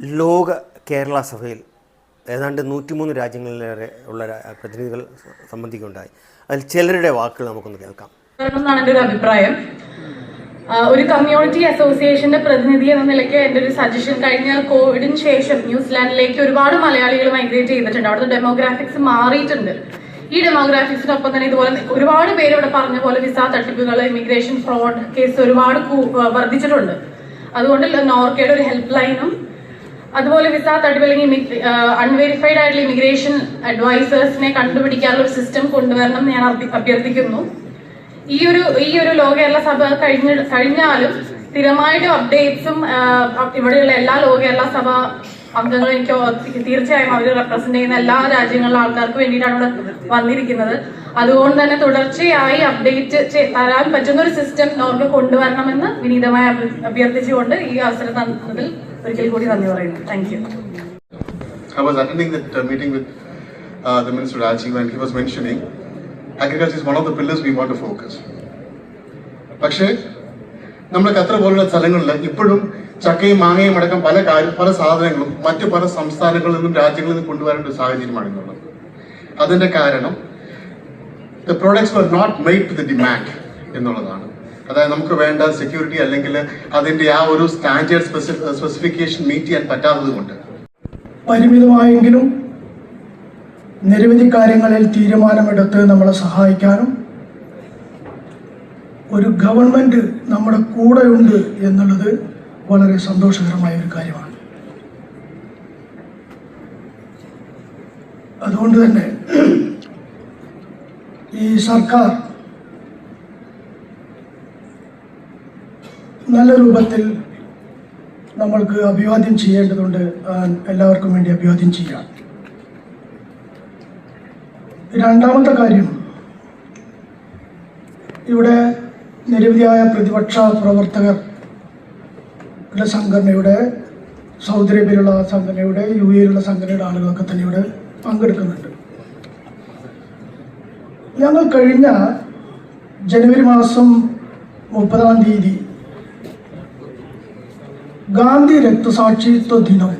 ലോക കേരള സഭയിൽ ഏതാണ്ട് നൂറ്റിമൂന്ന് രാജ്യങ്ങളിലേറെ ഉള്ള പ്രതിനിധികൾ സംബന്ധിക്കുണ്ടായി. അതിൽ ചിലരുടെ വാക്കുകൾ നമുക്കൊന്ന് കേൾക്കാം. എന്നാണ് എന്റെ ഒരു അഭിപ്രായം. ഒരു കമ്മ്യൂണിറ്റി അസോസിയേഷന്റെ പ്രതിനിധി എന്ന നിലയ്ക്ക് എന്റെ ഒരു സജഷൻ കഴിഞ്ഞ കോവിഡിന് ശേഷം ന്യൂസിലാൻഡിലേക്ക് ഒരുപാട് മലയാളികൾ മൈഗ്രേറ്റ് ചെയ്തിട്ടുണ്ട്. അവിടുത്തെ ഡെമോഗ്രാഫിക്സ് മാറിയിട്ടുണ്ട്. ഈ ഡെമോഗ്രാഫിക്സിനൊപ്പം തന്നെ ഇതുപോലെ ഒരുപാട് പേര് ഇവിടെ പറഞ്ഞ പോലെ വിസ തട്ടിപ്പുകൾ ഇമിഗ്രേഷൻ ഫ്രോഡ് കേസ് ഒരുപാട് വർദ്ധിച്ചിട്ടുണ്ട്. അതുകൊണ്ട് നോർക്കയുടെ ഒരു ഹെൽപ്പ് ലൈനും അതുപോലെ വിസ തട്ടിപ്പ് അല്ലെങ്കിൽ അൺവെരിഫൈഡ് ആയിട്ടുള്ള ഇമിഗ്രേഷൻ അഡ്വൈസേഴ്സിനെ കണ്ടുപിടിക്കാനുള്ള ഒരു സിസ്റ്റം കൊണ്ടുവരണം ഞാൻ അഭ്യർത്ഥിക്കുന്നു. ഈ ഒരു ഈ ഒരു ലോ കേരള സഭ കഴിഞ്ഞ കഴിഞ്ഞാലും സ്ഥിരമായിട്ട് അപ്ഡേറ്റ്സും ഇവിടെയുള്ള എല്ലാ ലോ കേരള സഭ അംഗങ്ങളും എനിക്ക് തീർച്ചയായും അവർ റെപ്രസെന്റ് ചെയ്യുന്ന എല്ലാ രാജ്യങ്ങളിലെ ആൾക്കാർക്ക് വേണ്ടിയിട്ടാണ് ഇവിടെ വന്നിരിക്കുന്നത്. അതുകൊണ്ട് തന്നെ തുടർച്ചയായി അപ്ഡേറ്റ് തരാൻ പറ്റുന്ന ഒരു സിസ്റ്റം നോർക്ക് കൊണ്ടുവരണമെന്ന് വിനീതമായി അഭ്യർത്ഥിച്ചുകൊണ്ട് ഈ അവസരം തന്നതിൽ ഒരിക്കൽ കൂടി നന്ദി പറയുന്നു. Thank you I was attending that uh, meeting with uh, the Minister Rajiv and he was mentioning agriculture is one of the pillars we want to focus. നമ്മുടെ ഖത്തർ പോലുള്ള സ്ഥലങ്ങളിൽ ഇപ്പോഴും ചക്കയും മാങ്ങയും അടക്കം പല കാര്യം പല സാധനങ്ങളും മറ്റു പല സംസ്ഥാനങ്ങളിൽ നിന്നും രാജ്യങ്ങളിൽ നിന്നും കൊണ്ടുവരേണ്ട ഒരു സാഹചര്യമാണ് ഇന്നുള്ളത്. അതിന്റെ കാരണം the products were not made to the demand എന്നുള്ളതാണ്. അതായത് നമുക്ക് വേണ്ട സെക്യൂരിറ്റി അല്ലെങ്കിൽ അതിന്റെ ആ ഒരു സ്റ്റാൻഡേർഡ് സ്പെസിഫിക്കേഷൻ മീറ്റ് ചെയ്യാൻ പറ്റാത്തത് കൊണ്ട്. പരിമിതമായെങ്കിലും നിരവധി കാര്യങ്ങളിൽ തീരുമാനമെടുത്ത് നമ്മളെ സഹായിക്കാനും ഒരു ഗവൺമെന്റ് നമ്മുടെ കൂടെയുണ്ട് എന്നുള്ളത് വളരെ സന്തോഷകരമായ ഒരു കാര്യമാണ്. അതുകൊണ്ട് തന്നെ ഈ സർക്കാർ നല്ല രൂപത്തിൽ നമ്മൾക്ക് അഭിവാദ്യം ചെയ്യേണ്ടതുണ്ട്. എല്ലാവർക്കും വേണ്ടി അഭിവാദ്യം ചെയ്യാം. രണ്ടാമത്തെ കാര്യം ഇവിടെ നിരവധിയായ പ്രതിപക്ഷ പ്രവർത്തകർ സംഘടനയുടെ സൗദി അറേബ്യയിലുള്ള സംഘടനയുടെ യു എയിലുള്ള സംഘടനയുടെ ആളുകളൊക്കെ തന്നെ ഇവിടെ പങ്കെടുക്കുന്നുണ്ട്. ഞങ്ങൾ കഴിഞ്ഞ ജനുവരി മാസം മുപ്പതാം തീയതി ഗാന്ധി രക്തസാക്ഷിത്വ ദിനം